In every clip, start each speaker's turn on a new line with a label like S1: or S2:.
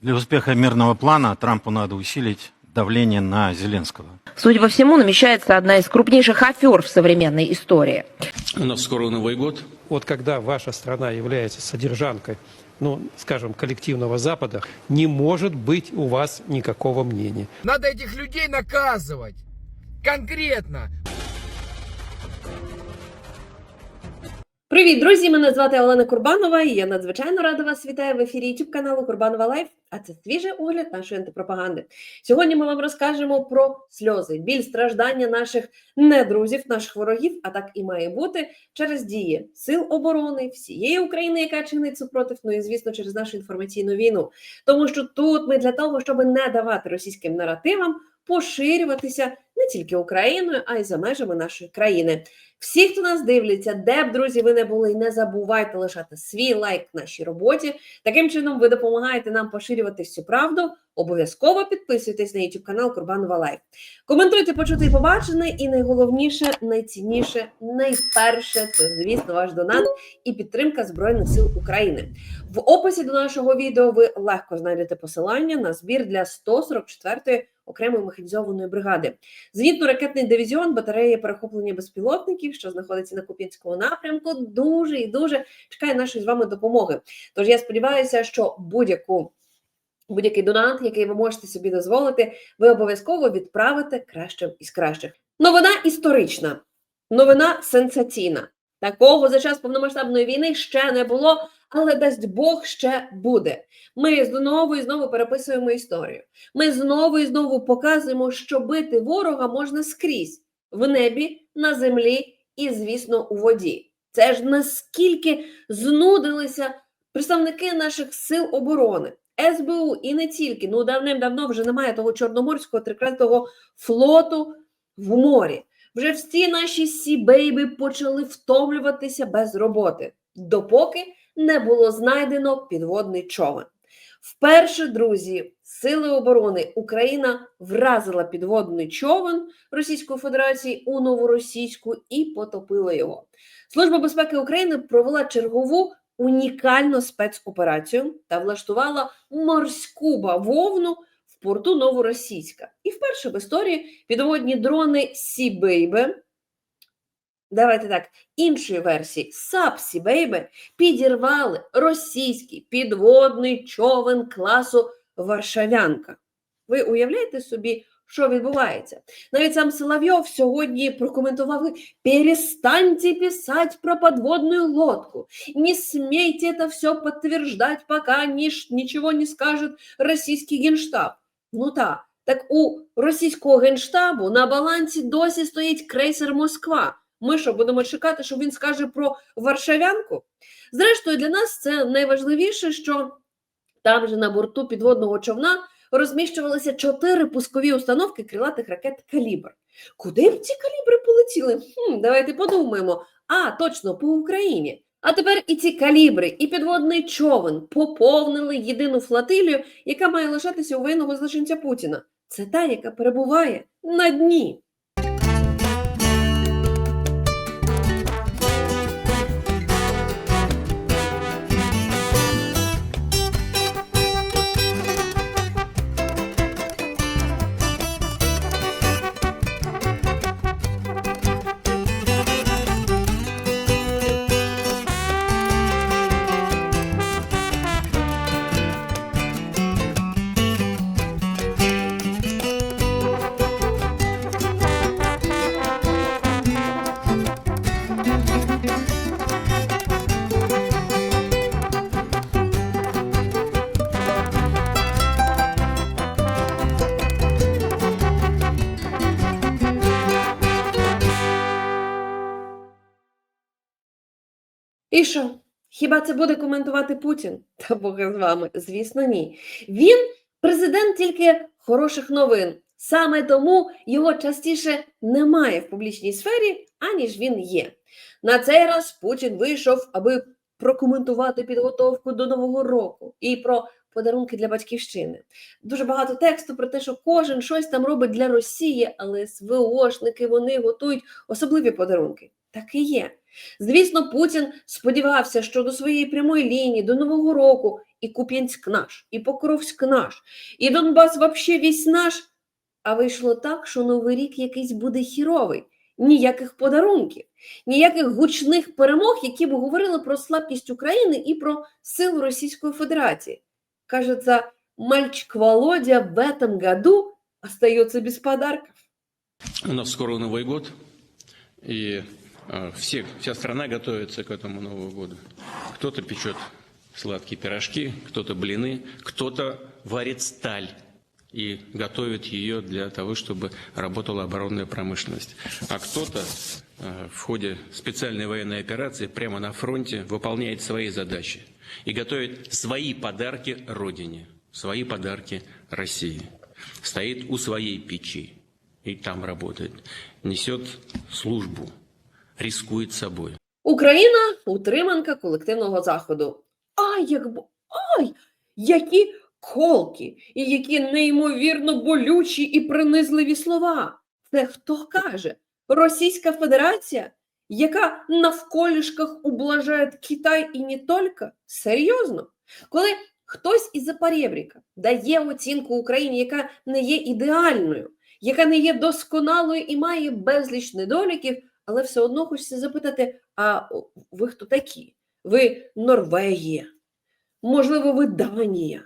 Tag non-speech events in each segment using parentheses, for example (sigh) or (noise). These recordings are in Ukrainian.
S1: Для успеха мирного плана Трампу надо усилить давление на Зеленского.
S2: Судя по всему, намечается одна из крупнейших афер в современной истории.
S3: У нас скоро Новый год.
S4: Вот когда ваша страна является содержанкой, ну, скажем, коллективного Запада, не может быть у вас никакого мнения.
S5: Надо этих людей наказывать. Конкретно.
S6: Привіт, друзі! Мене звати Олена Курбанова, і я надзвичайно рада вас вітаю в ефірі youtube каналу Курбанова Лайф. А це свіжий огляд нашої антипропаганди. Сьогодні ми вам розкажемо про сльози, біль, страждання наших недрузів, наших ворогів, а так і має бути через дії сил оборони всієї України, яка чинить супротив, ну і звісно, через нашу інформаційну війну. Тому що тут ми для того, щоб не давати російським наративам поширюватися не тільки Україною, а й за межами нашої країни. Всі, хто нас дивляться, де б друзі ви не були, не забувайте лишати свій лайк нашій роботі. Таким чином, ви допомагаєте нам поширювати всю правду. Обов'язково підписуйтесь на YouTube канал Курбанова Лайф. Коментуйте, почути і побачене, і найголовніше, найцінніше, найперше це, звісно, ваш донат і підтримка Збройних сил України. В описі до нашого відео ви легко знайдете посилання на збір для 144-ї окремої механізованої бригади. Зенітно-ракетний дивізіон батареї перехоплення безпілотників, що знаходиться на Куп'янському напрямку, дуже і дуже чекає нашої з вами допомоги. Тож я сподіваюся, що будь-яку. Будь-який донат, який ви можете собі дозволити, ви обов'язково відправите кращим із кращих. Новина історична, новина сенсаційна. Такого за час повномасштабної війни ще не було, але дасть Бог ще буде. Ми знову і знову переписуємо історію. Ми знову і знову показуємо, що бити ворога можна скрізь в небі, на землі і, звісно, у воді. Це ж наскільки знудилися представники наших сил оборони, СБУ і не тільки. Ну давним-давно вже немає того чорноморського трикратного флоту в морі. Вже всі наші сі-бейби почали втомлюватися без роботи, допоки не було знайдено підводний човен. Вперше, друзі, Сили оборони Україна вразила підводний човен Російської Федерації у новоросійську і потопила його. Служба безпеки України провела чергову унікальну спецоперацію та влаштувала морську бавовну порту Новоросійська. І вперше в історії підводні дрони Сі-Бейбе, давайте так, іншої версії САП Сі-Бейбе підірвали російський підводний човен класу Варшавянка. Ви уявляєте собі, що відбувається? Навіть сам Соловйов сьогодні прокоментував «Перестаньте писать про подводную лодку. Не смейте это все подтверждать, пока ніж, нічого не скажет російський генштаб. Ну так, так у російського генштабу на балансі досі стоїть крейсер Москва. Ми що, будемо чекати, що він скаже про Варшавянку? Зрештою, для нас це найважливіше, що там же на борту підводного човна розміщувалися чотири пускові установки крилатих ракет Калібр. Куди б ці калібри полетіли? Хм, давайте подумаємо. А, точно, по Україні. А тепер і ці калібри, і підводний човен поповнили єдину флотилію, яка має лишатися у воєнного злочинця Путіна. Це та, яка перебуває на дні. І що? Хіба це буде коментувати Путін? Та Бога з вами, звісно, ні. Він президент тільки хороших новин. Саме тому його частіше немає в публічній сфері, аніж він є. На цей раз Путін вийшов, аби прокоментувати підготовку до Нового року і про подарунки для батьківщини. Дуже багато тексту про те, що кожен щось там робить для Росії, але СВОшники вони готують особливі подарунки. Так і є. Звісно, Путін сподівався, що до своєї прямої лінії, до Нового року і Куп'янськ наш, і Покровськ наш, і Донбас вообще весь наш. А вийшло так, що Новий рік якийсь буде хіровий. Ніяких подарунків, ніяких гучних перемог, які б говорили про слабкість України і про силу Російської Федерації. Кажется, мальчик Володя в этом году остается без подарков.
S3: У нас скоро Новый год, и э, все, вся страна готовится к этому Новому году. Кто-то печет сладкие пирожки, кто-то блины, кто-то варит сталь и готовит ее для того, чтобы работала оборонная промышленность. А кто-то э, в ходе специальной военной операции прямо на фронте выполняет свои задачи и готовит свои подарки Родине, свои подарки России. Стоит у своей печи и там работает, несет службу, рискует собой.
S6: Україна утриманка колективного заходу. Ай, як ай, які колки, і які неймовірно болючі і принизливі слова. Це хто каже? Російська Федерація, яка навколішках ублажає Китай і не тільки? Серйозно? Коли хтось із Запорєбріка дає оцінку Україні, яка не є ідеальною, яка не є досконалою і має безліч недоліків, але все одно хочеться запитати: а ви хто такі? Ви Норвегія? Можливо, ви Данія?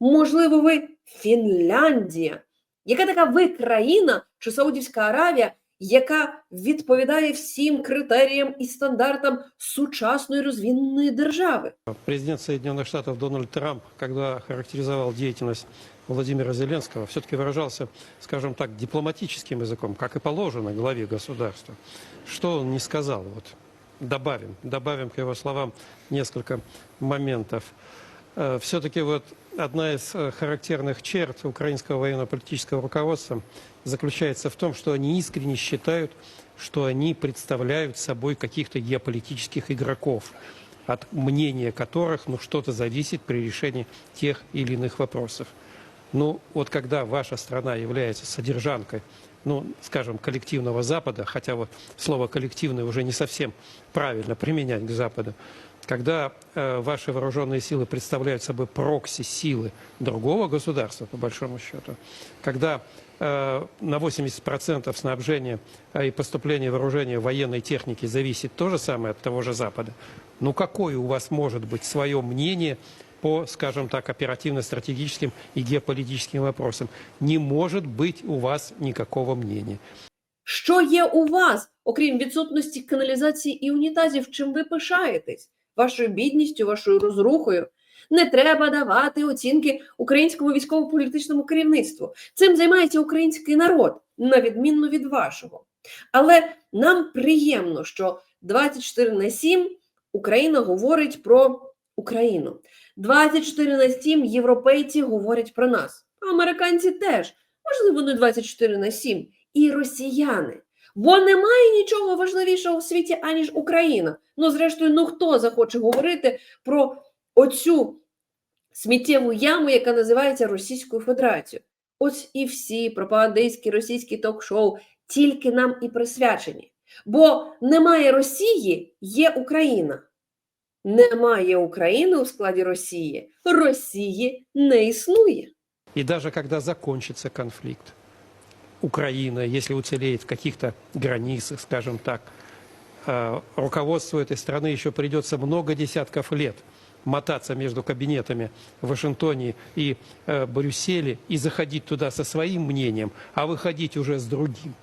S6: Можливо, ви Фінляндія? Яка така ви країна чи Саудівська Аравія, яка відповідає всім критеріям і стандартам сучасної розвиненої держави?
S4: Президент Соединенных Штатов Дональд Трамп, когда характеризовал деятельность Владимира Зеленского, все-таки выражался, скажем так, дипломатическим языком, как и положено главе государства. Что он не сказал? Вот добавим, добавим к его словам несколько моментов. Все-таки вот одна из э, характерных черт украинского военно-политического руководства заключается в том, что они искренне считают, что они представляют собой каких-то геополитических игроков, от мнения которых ну, что-то зависит при решении тех или иных вопросов. Ну, вот когда ваша страна является содержанкой, ну, скажем, коллективного Запада, хотя вот слово «коллективное» уже не совсем правильно применять к Западу, когда э, ваши вооруженные силы представляют собой прокси-силы другого государства, по большому счету, когда э, на 80% снабжения э, и поступления вооружения военной техники зависит то же самое от того же Запада, ну какое у вас может быть свое мнение по, скажем так, оперативно-стратегическим и геополитическим вопросам? Не может быть у вас никакого мнения.
S6: Що є у вас, окрім відсутності каналізації і унітазів, чим ви пишаєтесь? Вашою бідністю, вашою розрухою? Не треба давати оцінки українському військово-політичному керівництву. Цим займається український народ, на відмінно від вашого. Але нам приємно, що 24 на 7 Україна говорить про Україну. 24 на 7 європейці говорять про нас. Американці теж. Можливо, не 24 на 7. І росіяни. Бо немає нічого важливішого в світі, аніж Україна. Ну, зрештою, ну хто захоче говорити про оцю сміттєву яму, яка називається Російською Федерацією? Ось і всі пропагандистські російські ток-шоу тільки нам і присвячені. Бо немає Росії, є Україна. Немає України у складі Росії. Росії не існує.
S4: И даже когда закончится конфликт, Украина, если уцелеет в каких-то границах, скажем так, э, руководству этой страны еще придется много десятков лет мотаться между кабинетами в Вашингтоне и э, Брюсселе и заходить туда со своим мнением, а выходить уже с другим.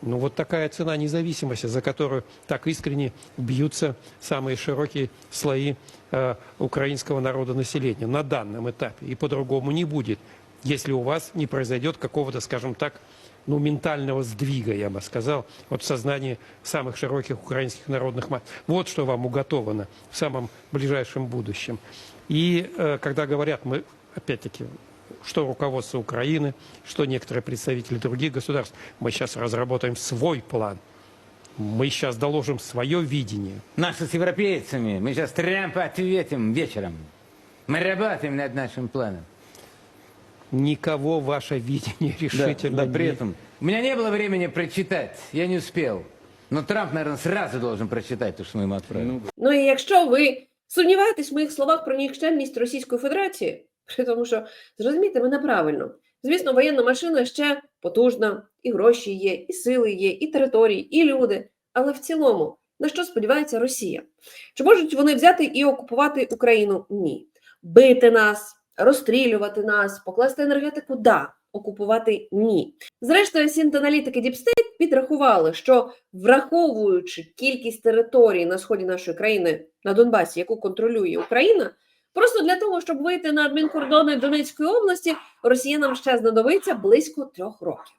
S4: Ну вот такая цена независимости, за которую так искренне бьются самые широкие слои э, украинского народа населения на данном этапе. И по-другому не будет, если у вас не произойдет какого-то, скажем так, ну, ментального сдвига, я бы сказал, вот в сознании самых широких украинских народных масс. Вот что вам уготовано в самом ближайшем будущем. И э, когда говорят, мы, опять-таки, что руководство Украины, что некоторые представители других государств, мы сейчас разработаем свой план. Мы сейчас доложим свое видение.
S7: Наши с европейцами. Мы сейчас Трампу ответим вечером. Мы работаем над нашим планом.
S4: Никого ваше видение (laughs)
S7: Да,
S4: решительно
S7: да, при
S4: не-
S7: этом. У меня не было времени прочитать, я не успел. Но Трамп, наверное, сразу должен прочитать то, что мы ему отправили.
S6: Ну і якщо ви сумніваєтесь в моїх словах про нікчемність Російської Федерації, (laughs) при тому, що зрозумійте мене правильно. Звісно, воєнна машина ще потужна, і гроші є, і сили є, і території, і люди. Але в цілому, на що сподівається Росія? Чи можуть вони взяти і окупувати Україну? Ні. Бити нас, розстрілювати нас, покласти енергетику? Да. Окупувати ні. Зрештою, сінт-аналітики Діпстейт підрахували, що враховуючи кількість територій на сході нашої країни на Донбасі, яку контролює Україна, просто для того, щоб вийти на адмінкордони Донецької області, росіянам ще знадобиться близько трьох років.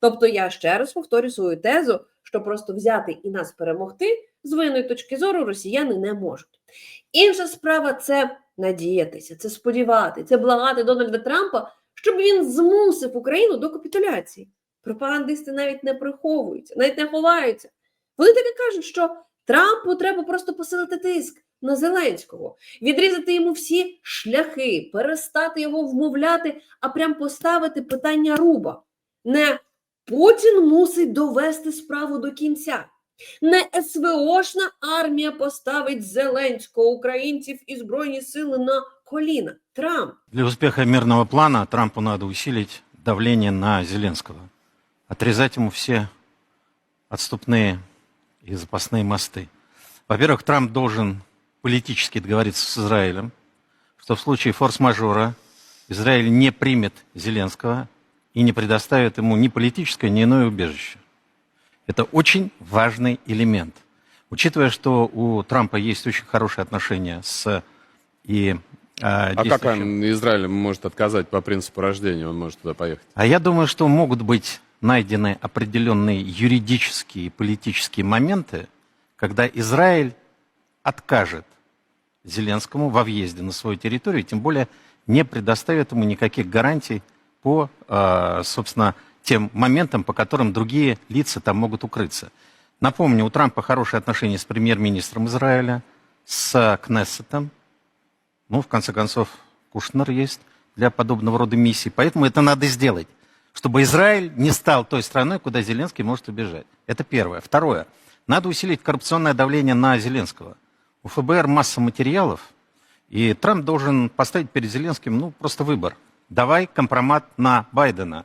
S6: Тобто, я ще раз повторю свою тезу, що просто взяти і нас перемогти з воєнної точки зору росіяни не можуть. Інша справа це надіятися, це сподівати, це благати Дональда Трампа, щоб він змусив Україну до капітуляції. Пропагандисти навіть не приховуються, навіть не ховаються. Вони таки кажуть, що Трампу треба просто посилити тиск на Зеленського, відрізати йому всі шляхи, перестати його вмовляти, а прям поставити питання руба. Не Путін мусить довести справу до кінця. Не СВОшна армія поставить Зеленського, українців і Збройні сили на коліна. Трамп.
S1: Для успеха мирного плана Трампу надо усилить давление на Зеленского. Отрезать ему все отступные и запасные мосты. Во-первых, Трамп должен политически договориться с Израилем, что в случае форс-мажора Израиль не примет Зеленского и не предоставит ему ни политическое, ни иное убежище. Это очень важный элемент. Учитывая, что у Трампа есть очень хорошие отношения с и а,
S8: А как он Израиль может отказать по принципу рождения? Он может туда поехать.
S1: А я думаю, что могут быть найдены определенные юридические и политические моменты, когда Израиль откажет Зеленскому во въезде на свою территорию, тем более не предоставит ему никаких гарантий по, э, собственно, тем моментам, по которым другие лица там могут укрыться. Напомню, у Трампа хорошие отношения с премьер-министром Израиля, с Кнессетом, ну, в конце концов, Кушнер есть для подобного рода миссий. Поэтому это надо сделать, чтобы Израиль не стал той страной, куда Зеленский может убежать. Это первое. Второе. Надо усилить коррупционное давление на Зеленского. У ФБР масса материалов, и Трамп должен поставить перед Зеленским, ну, просто выбор. Давай компромат на Байдена.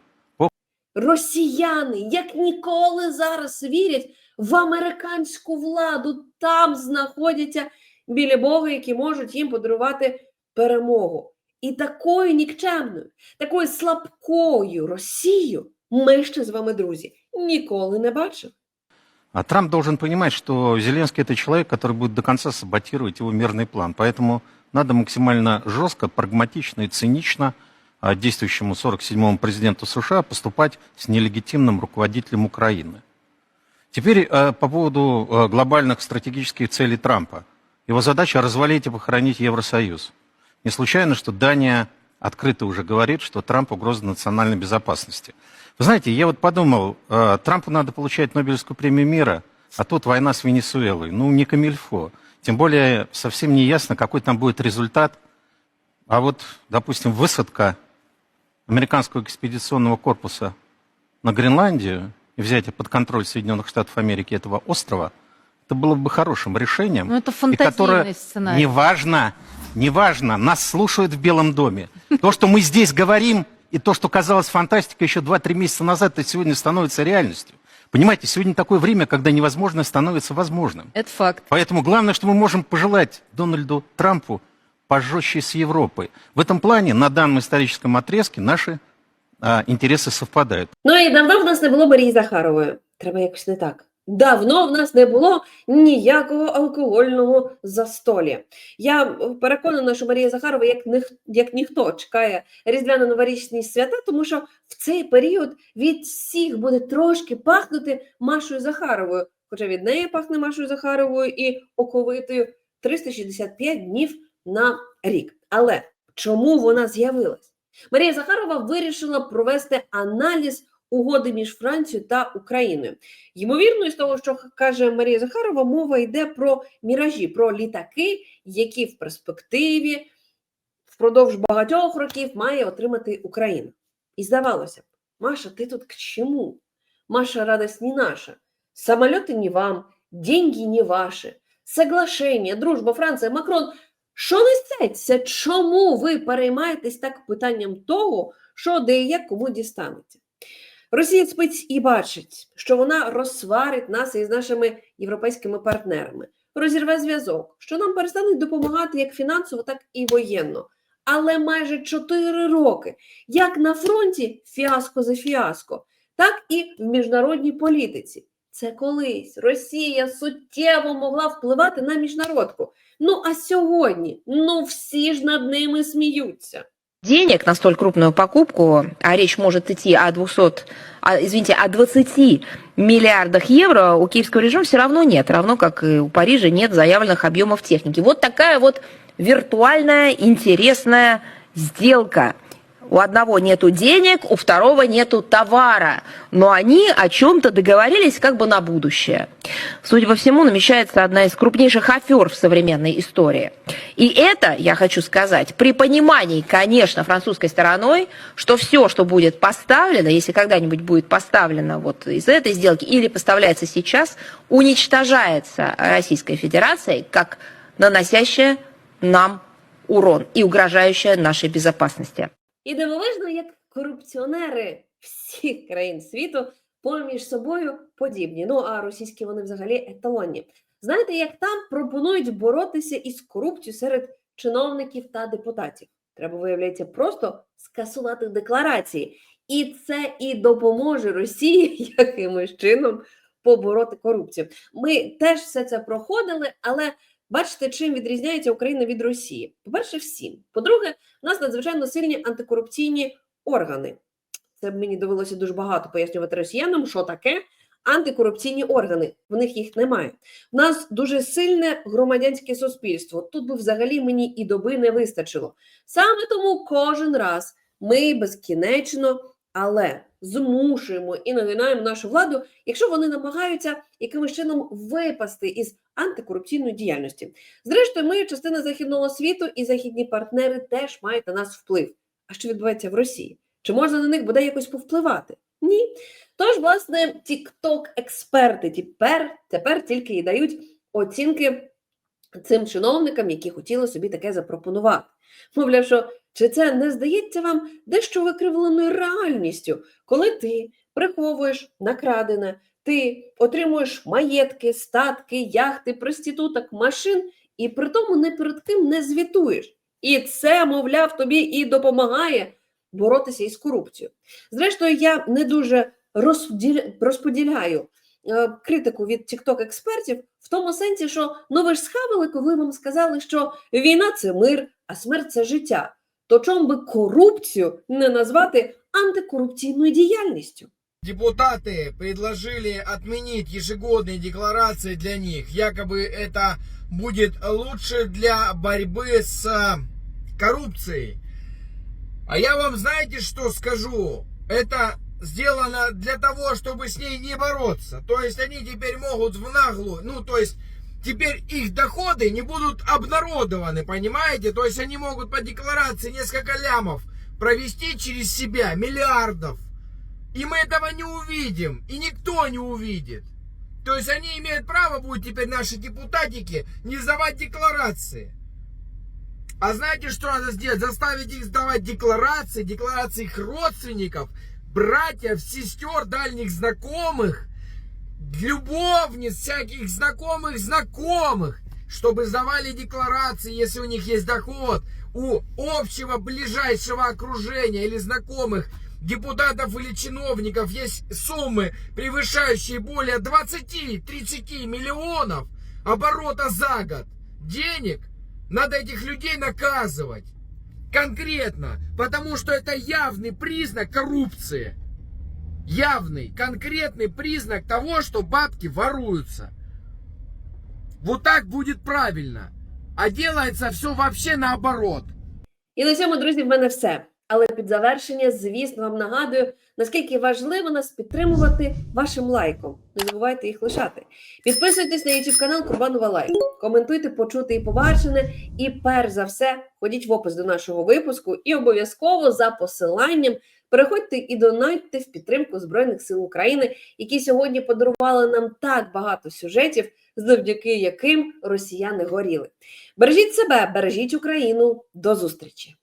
S6: Росіяни як ніколи зараз вірять в американську владу. Там знаходяться білі боги, які можуть їм подарувати перемогу. І такою нікчемною, такою слабкою Росію ми ще з вами, друзі, ніколи не бачили.
S1: А Трамп должен понимать, что Зеленский это человек, который будет до конца саботировать его мирный план. Поэтому надо максимально жестко, прагматично и цинично а, действующему 47-му президенту США поступать с нелегитимным руководителем Украины. Теперь э, по поводу э, глобальных стратегических целей Трампа. Его задача развалить и похоронить Евросоюз. Не случайно, что Дания открыто уже говорит, что Трамп угроза национальной безопасности. Вы знаете, я вот подумал, э, Трампу надо получать Нобелевскую премию мира, а тут война с Венесуэлой. Ну, не камильфо. Тем более совсем не ясно, какой там будет результат. А вот, допустим, высадка американского экспедиционного корпуса на Гренландию и взятие под контроль Соединенных Штатов Америки этого острова, это было бы хорошим решением.
S9: Ну, это
S1: и которое,
S9: фантазийный сценарий.
S1: неважно, неважно, нас слушают в Белом доме. То, что мы здесь говорим, и то, что казалось фантастикой еще 2-3 месяца назад, это сегодня становится реальностью. Понимаете, сегодня такое время, когда невозможное становится возможным.
S9: Это факт.
S1: Поэтому главное, что мы можем пожелать Дональду Трампу пожестче с Европой. В этом плане на данном историческом отрезке наши а, интересы совпадают.
S6: Ну і давно в нас не було Марії Захарової. Треба якось не так. Давно в нас не було ніякого алкогольного застолля. Я переконана, що Марія Захарова, як, ніх, як ніхто, чекає різдвяно-новорічні свята, тому що в цей період від всіх буде трошки пахнути Машою Захаровою. Хоча від неї пахне Машою Захаровою і оковитою 365 днів на рік. Але чому вона з'явилась? Марія Захарова вирішила провести аналіз угоди між Францією та Україною. Ймовірно, з того, що каже Марія Захарова, мова йде про міражі, про літаки, які в перспективі впродовж багатьох років має отримати Україна. І здавалося б, Маша, ти тут к чому? Маша радость не наша. Самолеты не вам, деньги не ваші, соглашення, дружба, Франція, Макрон. Що несеться? Чому ви переймаєтесь так питанням того, що де як кому дістанеться? Росія спить і бачить, що вона розсварить нас із нашими європейськими партнерами, розірве зв'язок, що нам перестануть допомагати як фінансово, так і воєнно. Але майже 4 роки, як на фронті фіаско за фіаско, так і в міжнародній політиці. Це колись Росія суттєво могла впливати на міжнародку. Ну а сьогодні ну всі ж над ними сміються.
S2: денег на столь крупную покупку, а речь может идти о 200, а, извините, о 20 миллиардах евро, у киевского режима все равно нет, равно как и у Парижа нет заявленных объемов техники. Вот такая вот виртуальная, интересная сделка. у одного нету денег, у второго нету товара, но они о чем-то договорились как бы на будущее. Судя по всему, намечается одна из крупнейших афер в современной истории. И это, я хочу сказать, при понимании, конечно, французской стороной, что все, что будет поставлено, если когда-нибудь будет поставлено вот из этой сделки или поставляется сейчас, уничтожается Российской Федерацией как наносящая нам урон и угрожающая нашей безопасности.
S6: І дивовижно, як корупціонери всіх країн світу поміж собою подібні. Ну а російські вони взагалі еталонні. Знаєте, як там пропонують боротися із корупцією серед чиновників та депутатів? Треба, виявляється, просто скасувати декларації. І це і допоможе Росії (laughs) якимось чином побороти корупцію. Ми теж все це проходили, але бачите, чим відрізняється Україна від Росії? По-перше, всім. По-друге, у нас надзвичайно сильні антикорупційні органи. Це мені довелося дуже багато пояснювати росіянам, що таке антикорупційні органи. В них їх немає. У нас дуже сильне громадянське суспільство. Тут би взагалі мені і доби не вистачило. Саме тому кожен раз ми безкінечно, але змушуємо і нагинаємо нашу владу, якщо вони намагаються якимось чином випасти із антикорупційної діяльності. Зрештою, ми частина західного світу, і західні партнери теж мають на нас вплив. А що відбувається в Росії? Чи можна на них буде якось повпливати? Ні. Тож, власне, тікток-експерти тепер, тепер тільки і дають оцінки цим чиновникам, які хотіли собі таке запропонувати. Мовляв, що чи це не здається вам дещо викривленою реальністю, коли ти приховуєш накрадене, ти отримуєш маєтки, статки, яхти, проституток, машин, і при тому не перед ким не звітуєш. І це, мовляв, тобі і допомагає боротися із корупцією. Зрештою, я не дуже розподіляю е, критику від тікток експертів в тому сенсі, що ну ви ж схавали, коли вам сказали, що війна це мир, а смерть це життя То чому би корупцію не назвати антикорупційною діяльністю?
S5: Депутаты предложили отменить ежегодные декларации для них. Якобы это будет лучше для борьбы с э, коррупцией. А я вам знаете, что скажу? Это сделано для того, чтобы с ней не бороться. То есть они теперь могут в наглую, ну то есть теперь их доходы не будут обнародованы, понимаете? То есть они могут по декларации несколько лямов провести через себя, миллиардов. И мы этого не увидим. И никто не увидит. То есть они имеют право, будут теперь наши депутатики, не сдавать декларации. А знаете, что надо сделать? Заставить их сдавать декларации, декларации их родственников, братьев, сестер, дальних знакомых, любовниц, всяких знакомых знакомых, чтобы сдавали декларации, если у них есть доход, у общего ближайшего окружения или знакомых депутатов или чиновников есть суммы, превышающие более 20-30 миллионов оборота за год. Денег надо этих людей наказывать. Конкретно. Потому что это явный признак коррупции. Явный, конкретный признак того, что бабки воруются. Вот так будет правильно. А делается все вообще наоборот.
S6: І на цьому, друзі, в мене все. Але під завершення, звісно, вам нагадую, наскільки важливо нас підтримувати вашим лайком. Не забувайте їх лишати. Підписуйтесь на YouTube канал Курбанова Лайф. Коментуйте, почути і побачене. І перш за все, ходіть в опис до нашого випуску і обов'язково за посиланням Переходьте і донатьте в підтримку Збройних сил України, які сьогодні подарували нам так багато сюжетів, завдяки яким росіяни горіли. Бережіть себе, бережіть Україну. До зустрічі!